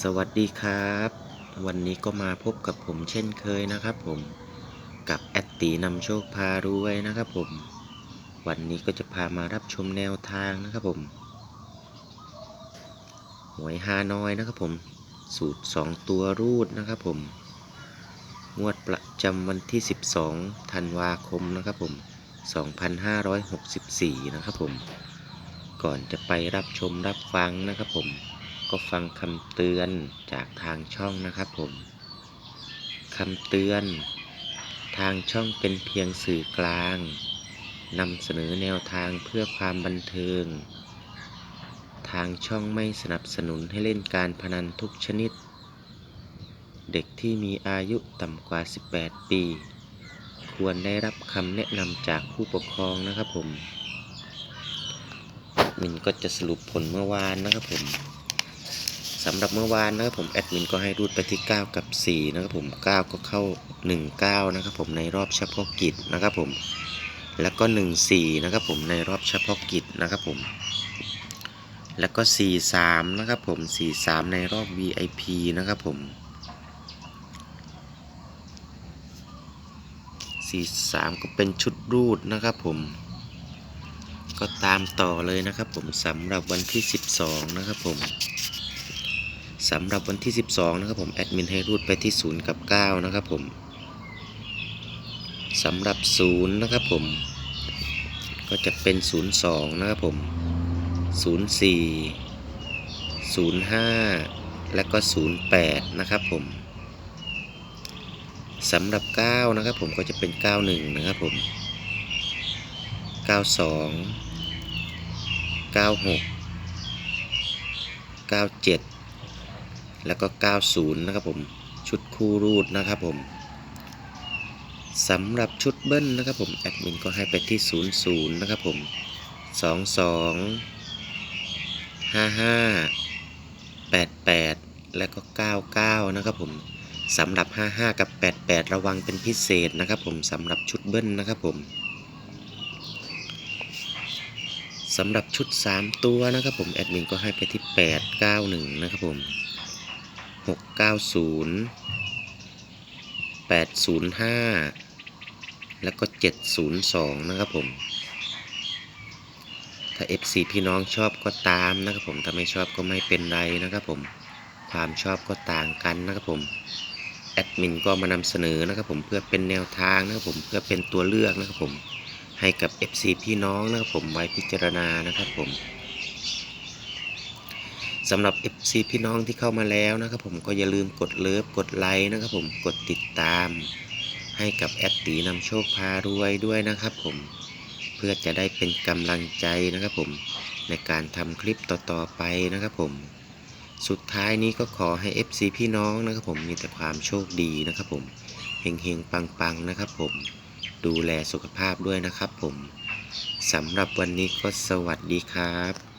สวัสดีครับ วันนี้ก็มาพบกับผมเช่นเคยนะครับผมกับแอดตีนำโชคพารวยนะครับผม วันนี้ก็จะพามารับชมแนวทางนะครับผมหวยฮานอยนะครับผม สูตร 2 ตัวรูดนะครับผม งวดประจำวันที่ 12ธันวาคมนะครับผม 2564 นะครับผม ก่อนจะไปรับชมรับฟังนะครับผม ก็ฟังคำเตือนจากทางช่องนะครับผมคำเตือน ทางช่องเป็นเพียงสื่อกลางนำเสนอแนวทางเพื่อความบันเทิง ทางช่องไม่สนับสนุนให้เล่นการพนันทุกชนิด เด็กที่มีอายุต่ำกว่า 18 ปี ควรได้รับคำแนะนำจากผู้ปกครองนะครับผม มินก็จะสรุปผลเมื่อวานนะครับผม สำหรับเมื่อวานนะครับผมแอดมินก็ให้รูดไปที่ 9 กับ 4 นะครับผม 9 ก็เข้า 19 นะครับผมในรอบเฉพาะกิจนะครับผม แล้วก็ 14 นะครับผมในรอบเฉพาะกิจนะครับผม แล้วก็ 43 นะครับผม 43 ในรอบ VIP นะครับผม 43 ก็เป็นชุดรูดนะครับผมก็ตามต่อเลยนะครับผมสำหรับวันที่ 12 นะครับผม สำหรับวันที่ 12 นะครับผมแอดมินให้รูดไปที่ 0 กับ 9 นะครับผมสำหรับ 0 นะครับผม ก็จะเป็น 02 นะครับผม 04 05 และก็ 08 นะครับผมสำหรับ 9 นะครับผมก็จะเป็น 91 นะครับผม 92 96 97 แล้วก็ 90 นะครับผม ชุดคู่รูดนะครับผมสำหรับชุดเบิ้ลนะครับผม แอดมินก็ให้ไปที่ 00 นะครับผม 22 55 88 แล้วก็ 99 นะครับผมสำหรับ 55 กับ 88 ระวังเป็นพิเศษนะครับผมสำหรับชุดเบิ้ลนะครับผมสำหรับชุด 3 ตัวนะครับผม แอดมินก็ให้ไปที่ 891 นะครับผม 690 805แล้วก็702นะครับผม ถ้า FC พี่น้องชอบก็ตามนะครับผม ถ้าไม่ชอบก็ไม่เป็นไรนะครับผม ความชอบก็ต่างกันนะครับผม แอดมินก็มานำเสนอนะครับผมเพื่อเป็นแนวทางนะครับผม เพื่อเป็นตัวเลือกนะครับผม ให้กับ FC พี่น้องนะครับผมไว้พิจารณานะครับผม สำหรับ FC พี่น้องที่เข้ามาแล้วนะครับผมก็อย่าลืมกดเลิฟกดไลค์นะครับผมกดติดตาม ให้กับแอดตีนำโชคพารวยด้วยนะครับผมเพื่อจะได้เป็นกำลังใจนะครับผมในการทำคลิปต่อๆไปนะครับผม สุดท้ายนี้ก็ขอให้ FC พี่น้องนะครับผมมีแต่ความโชคดีนะครับผมเฮงๆปังๆนะครับผมดูแลสุขภาพด้วยนะครับผมสำหรับวันนี้ก็สวัสดีครับ